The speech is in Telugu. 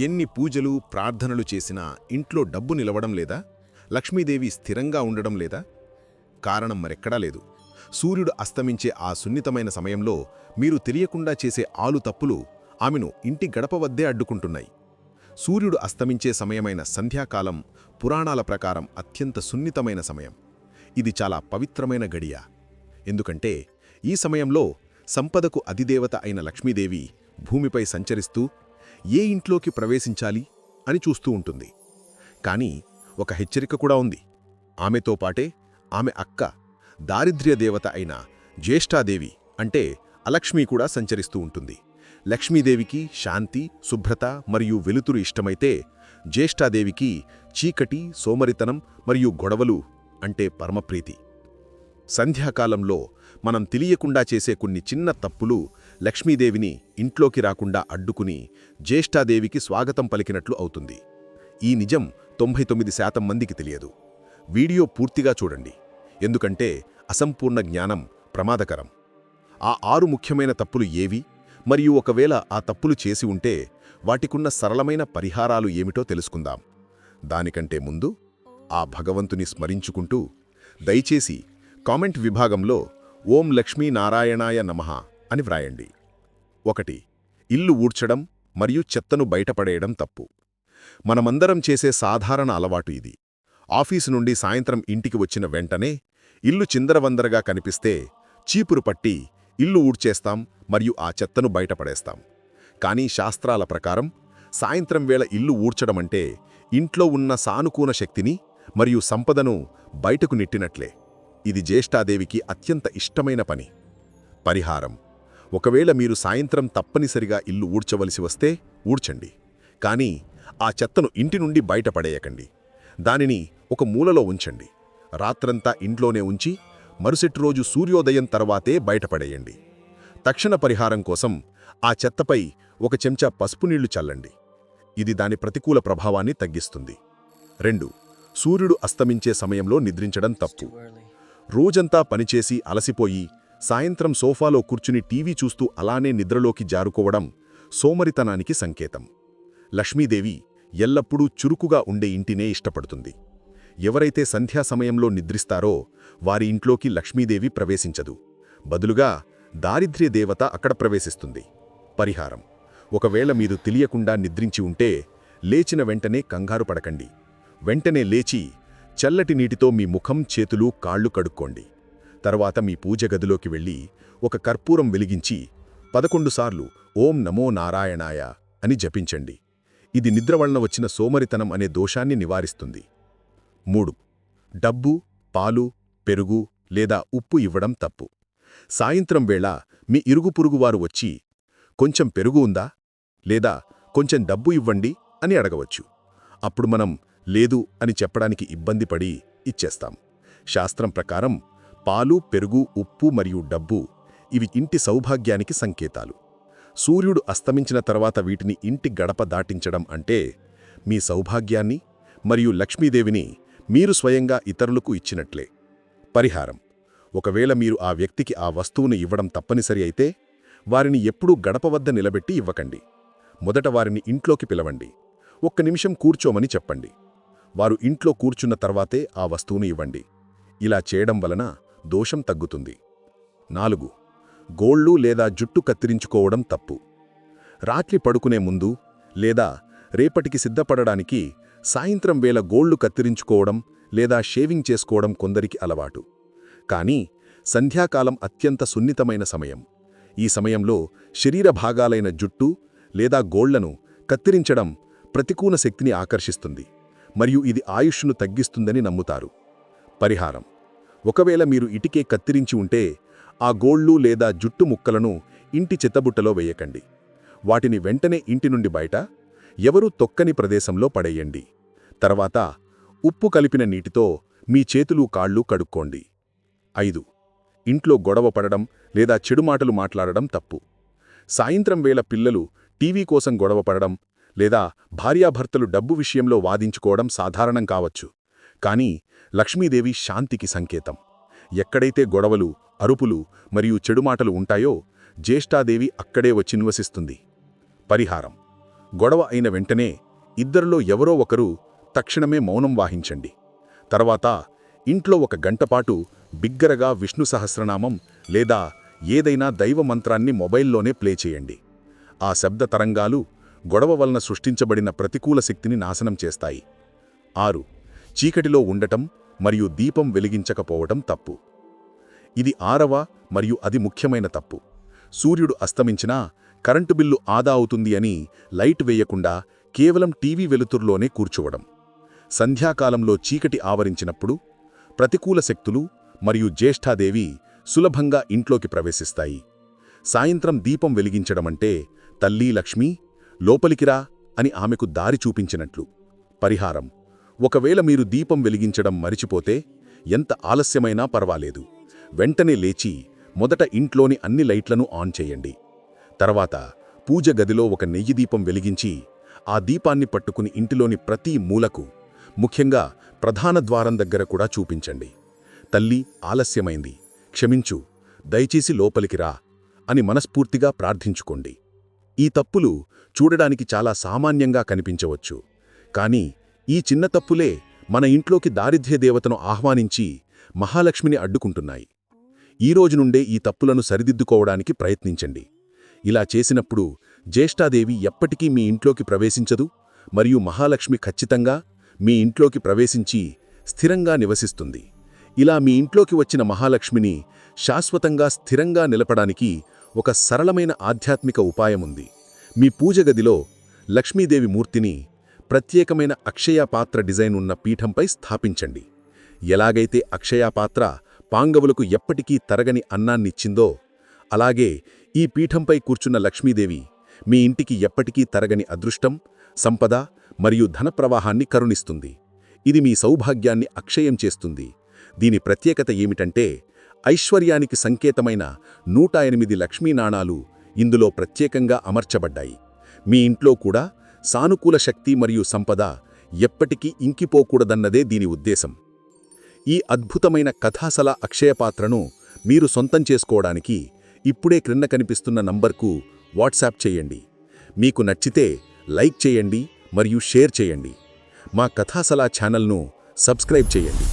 ఎన్ని పూజలు ప్రార్థనలు చేసినా ఇంట్లో డబ్బు నిలవడం లేదా? లక్ష్మీదేవి స్థిరంగా ఉండడం లేదా? కారణం మరెక్కడా లేదు. సూర్యుడు అస్తమించే ఆ సున్నితమైన సమయంలో మీరు తెలియకుండా చేసే ఆలు తప్పులు ఆమెను ఇంటి గడప వద్దే అడ్డుకుంటున్నాయి. సూర్యుడు అస్తమించే సమయమైన సంధ్యాకాలం పురాణాల ప్రకారం అత్యంత సున్నితమైన సమయం. ఇది చాలా పవిత్రమైన గడియ. ఎందుకంటే ఈ సమయంలో సంపదకు అధిదేవత అయిన లక్ష్మీదేవి భూమిపై సంచరిస్తూ ఏ ఇంట్లోకి ప్రవేశించాలి అని చూస్తూ ఉంటుంది. కానీ ఒక హెచ్చరిక కూడా ఉంది. ఆమెతో పాటే ఆమె అక్క దారిద్ర్య దేవత అయిన జ్యేష్ఠాదేవి అంటే అలక్ష్మి కూడా సంచరిస్తూ ఉంటుంది. లక్ష్మీదేవికి శాంతి శుభ్రత మరియు వెలుతురు ఇష్టమైతే జ్యేష్ఠాదేవికి చీకటి సోమరితనం మరియు గొడవలు అంటే పరమప్రీతి. సంధ్యాకాలంలో మనం తెలియకుండా చేసే కొన్ని చిన్న తప్పులు లక్ష్మీదేవిని ఇంట్లోకి రాకుండా అడ్డుకుని జ్యేష్ఠాదేవికి స్వాగతం పలికినట్లు అవుతుంది. ఈ నిజం తొంభై తొమ్మిది శాతం మందికి తెలియదు. వీడియో పూర్తిగా చూడండి. ఎందుకంటే అసంపూర్ణ జ్ఞానం ప్రమాదకరం. ఆ ఆరు ముఖ్యమైన తప్పులు ఏవి? మరియు ఒకవేళ ఆ తప్పులు చేసి ఉంటే వాటికున్న సరళమైన పరిహారాలు ఏమిటో తెలుసుకుందాం. దానికంటే ముందు ఆ భగవంతుని స్మరించుకుంటూ దయచేసి కామెంట్ విభాగంలో ఓం లక్ష్మీ నారాయణాయ నమః అని వ్రాయండి. ఒకటి ఇల్లు ఊడ్చడం మరియు చెత్తను బయటపడేయడం తప్పు. మనమందరం చేసే సాధారణ అలవాటు ఇది. ఆఫీసు నుండి సాయంత్రం ఇంటికి వచ్చిన వెంటనే ఇల్లు చిందరవందరగా కనిపిస్తే చీపురు పట్టి ఇల్లు ఊడ్చేస్తాం మరియు ఆ చెత్తను బయటపడేస్తాం. కానీ శాస్త్రాల ప్రకారం సాయంత్రం వేళ ఇల్లు ఊడ్చడమంటే ఇంట్లో ఉన్న సానుకూల శక్తిని మరియు సంపదను బయటకు నెట్టినట్లే. ఇది జ్యేష్ఠాదేవికి అత్యంత ఇష్టమైన పని. పరిహారం. ఒకవేళ మీరు సాయంత్రం తప్పనిసరిగా ఇల్లు ఊడ్చవలసి వస్తే ఊడ్చండి. కానీ ఆ చెత్తను ఇంటి నుండి బయటపడేయకండి దానిని ఒక మూలలో ఉంచండి. రాత్రంతా ఇంట్లోనే ఉంచి మరుసటి రోజు సూర్యోదయం తర్వాతే బయటపడేయండి తక్షణ పరిహారం కోసం ఆ చెత్తపై ఒక చెంచా పసుపు నీళ్ళు చల్లండి. ఇది దాని ప్రతికూల ప్రభావాన్ని తగ్గిస్తుంది. రెండు సూర్యుడు అస్తమించే సమయంలో నిద్రించడం తప్పు. రోజంతా పనిచేసి అలసిపోయి సాయంత్రం సోఫాలో కూర్చుని టీవీ చూస్తూ అలానే నిద్రలోకి జారుకోవడం సోమరితనానికి సంకేతం. లక్ష్మీదేవి ఎల్లప్పుడూ చురుకుగా ఉండే ఇంటినే ఇష్టపడుతుంది. ఎవరైతే సంధ్యా సమయంలో నిద్రిస్తారో వారి ఇంట్లోకి లక్ష్మీదేవి ప్రవేశించదు. బదులుగా దారిద్ర్య దేవత అక్కడ ప్రవేశిస్తుంది. పరిహారం. ఒకవేళ మీరు తెలియకుండా నిద్రించి ఉంటే లేచిన వెంటనే కంగారు పడకండి. వెంటనే లేచి చల్లటి నీటితో మీ ముఖం చేతులు కాళ్ళు కడుక్కోండి. తర్వాత మీ పూజ గదిలోకి వెళ్ళి ఒక కర్పూరం వెలిగించి పదకొండుసార్లు ఓం నమో నారాయణాయ అని జపించండి. ఇది నిద్ర వలన వచ్చిన సోమరితనం అనే దోషాన్ని నివారిస్తుంది. మూడు. డబ్బు పాలు పెరుగు లేదా ఉప్పు ఇవ్వడం తప్పు. సాయంత్రం వేళ మీ ఇరుగు పురుగువారు వచ్చి కొంచెం పెరుగు ఉందా? లేదా కొంచెం డబ్బు ఇవ్వండి అని అడగవచ్చు. అప్పుడు మనం లేదు అని చెప్పడానికి ఇబ్బంది పడి ఇచ్చేస్తాం. శాస్త్రం ప్రకారం పాలు పెరుగు ఉప్పు మరియు డబ్బు ఇవి ఇంటి సౌభాగ్యానికి సంకేతాలు. సూర్యుడు అస్తమించిన తర్వాత వీటిని ఇంటి గడప దాటించడం అంటే మీ సౌభాగ్యాన్ని మరియు లక్ష్మీదేవిని మీరు స్వయంగా ఇతరులకు ఇచ్చినట్లే. పరిహారం. ఒకవేళ మీరు ఆ వ్యక్తికి ఆ వస్తువును ఇవ్వడం తప్పనిసరి అయితే వారిని ఎప్పుడూ గడప వద్ద నిలబెట్టి ఇవ్వకండి. మొదట వారిని ఇంట్లోకి పిలవండి. ఒక్క నిమిషం కూర్చోమని చెప్పండి. వారు ఇంట్లో కూర్చున్న తర్వాతే ఆ వస్తువును ఇవ్వండి. ఇలా చేయడం వలన దోషం తగ్గుతుంది. నాలుగు గోళ్ళు లేదా జుట్టు కత్తిరించుకోవడం తప్పు. రాత్రి పడుకునే ముందు లేదా రేపటికి సిద్ధపడడానికి సాయంత్రం వేళ గోళ్ళు కత్తిరించుకోవడం లేదా షేవింగ్ చేసుకోవడం కొందరికి అలవాటు. కానీ సంధ్యాకాలం అత్యంత సున్నితమైన సమయం. ఈ సమయంలో శరీర భాగాలైన జుట్టు లేదా గోళ్ళను కత్తిరించడం ప్రతికూల శక్తిని ఆకర్షిస్తుంది. మరియు ఇది ఆయుష్ను తగ్గిస్తుందని నమ్ముతారు. పరిహారం. ఒకవేళ మీరు ఇటికే కత్తిరించి ఉంటే ఆ గోళ్ళు లేదా జుట్టు ముక్కలను ఇంటి చెత్తబుట్టలో వేయకండి. వాటిని వెంటనే ఇంటి నుండి బయట ఎవరూ తొక్కని ప్రదేశంలో పడేయండి. తర్వాత ఉప్పు కలిపిన నీటితో మీ చేతులు కాళ్ళు కడుక్కోండి. ఐదు. ఇంట్లో గొడవ పడడం లేదా చెడు మాటలు మాట్లాడడం తప్పు. సాయంత్రం వేళ పిల్లలు టీవీ కోసం గొడవ పడడం లేదా భార్యాభర్తలు డబ్బు విషయంలో వాదించుకోవడం సాధారణం కావచ్చు. కానీ లక్ష్మీదేవి శాంతికి సంకేతం. ఎక్కడైతే గొడవలు అరుపులు మరియు చెడుమాటలు ఉంటాయో జ్యేష్ఠాదేవి అక్కడే వచ్చి నివసిస్తుంది. పరిహారం. గొడవ అయిన వెంటనే ఇద్దరిలో ఎవరో ఒకరు తక్షణమే మౌనం వాహించండి. తర్వాత ఇంట్లో ఒక గంటపాటు బిగ్గరగా విష్ణు సహస్రనామం లేదా ఏదైనా దైవ మంత్రాన్ని మొబైల్లోనే ప్లే చేయండి. ఆ శబ్ద తరంగాలు గొడవ వలన సృష్టించబడిన ప్రతికూల శక్తిని నాశనం చేస్తాయి. ఆరు. చీకటిలో ఉండటం మరియు దీపం వెలిగించకపోవటం తప్పు. ఇది ఆరవ మరియు అది ముఖ్యమైన తప్పు. సూర్యుడు అస్తమించినా కరెంటు బిల్లు ఆదా అవుతుంది అని లైట్ వేయకుండా కేవలం టీవీ వెలుతురులోనే కూర్చోవడం. సంధ్యాకాలంలో చీకటి ఆవరించినప్పుడు ప్రతికూల శక్తులు మరియు జ్యేష్ఠాదేవి సులభంగా ఇంట్లోకి ప్రవేశిస్తాయి. సాయంత్రం దీపం వెలిగించడమంటే తల్లీ లక్ష్మి లోపలికిరా అని ఆమెకు దారి చూపించినట్లు. పరిహారం. ఒకవేళ మీరు దీపం వెలిగించడం మరిచిపోతే ఎంత ఆలస్యమైనా పర్వాలేదు. వెంటనే లేచి మొదట ఇంట్లోని అన్ని లైట్లను ఆన్ చేయండి. తర్వాత పూజ గదిలో ఒక నెయ్యి దీపం వెలిగించి ఆ దీపాన్ని పట్టుకుని ఇంటిలోని ప్రతి మూలకు ముఖ్యంగా ప్రధాన ద్వారం దగ్గర కూడా చూపించండి. తల్లి ఆలస్యమైంది. క్షమించు దయచేసి లోపలికి రా అని మనస్ఫూర్తిగా ప్రార్థించుకోండి. ఈ తప్పులు చూడడానికి చాలా సామాన్యంగా కనిపించవచ్చు. కానీ ఈ చిన్న తప్పులే మన ఇంట్లోకి దారిద్ర్య దేవతను ఆహ్వానించి మహాలక్ష్మిని అడ్డుకుంటున్నాయి. ఈ రోజు నుండే ఈ తప్పులను సరిదిద్దుకోవడానికి ప్రయత్నించండి. ఇలా చేసినప్పుడు జ్యేష్ఠాదేవి ఎప్పటికీ మీ ఇంట్లోకి ప్రవేశించదు మరియు మహాలక్ష్మి ఖచ్చితంగా మీ ఇంట్లోకి ప్రవేశించి స్థిరంగా నివసిస్తుంది. ఇలా మీ ఇంట్లోకి వచ్చిన మహాలక్ష్మిని శాశ్వతంగా స్థిరంగా నిలపడానికి ఒక సరళమైన ఆధ్యాత్మిక ఉపాయముంది మీ పూజ గదిలో లక్ష్మీదేవి మూర్తిని ప్రత్యేకమైన అక్షయ పాత్ర డిజైన్ ఉన్న పీఠంపై స్థాపించండి. ఎలాగైతే అక్షయ పాత్ర పాంగవులకు ఎప్పటికీ తరగని అన్నాన్నిచ్చిందో అలాగే ఈ పీఠంపై కూర్చున్న లక్ష్మీదేవి మీ ఇంటికి ఎప్పటికీ తరగని అదృష్టం సంపద మరియు ధనప్రవాహాన్ని కరుణిస్తుంది. ఇది మీ సౌభాగ్యాన్ని అక్షయం చేస్తుంది. దీని ప్రత్యేకత ఏమిటంటే ఐశ్వర్యానికి సంకేతమైన నూట ఎనిమిది లక్ష్మీనాణాలు ఇందులో ప్రత్యేకంగా అమర్చబడ్డాయి. మీ ఇంట్లో కూడా సానుకూల శక్తి మరియు సంపద ఎప్పటికీ ఇంకిపోకూడదన్నదే దీని ఉద్దేశం. ఈ అద్భుతమైన కథాసల అక్షయపాత్రను మీరు సొంతం చేసుకోవడానికి ఇప్పుడే క్రింద కనిపిస్తున్న నంబర్కు వాట్సాప్ చేయండి. మీకు నచ్చితే లైక్ చేయండి మరియు షేర్ చేయండి. మా కథాసలా ఛానల్ను సబ్స్క్రైబ్ చేయండి.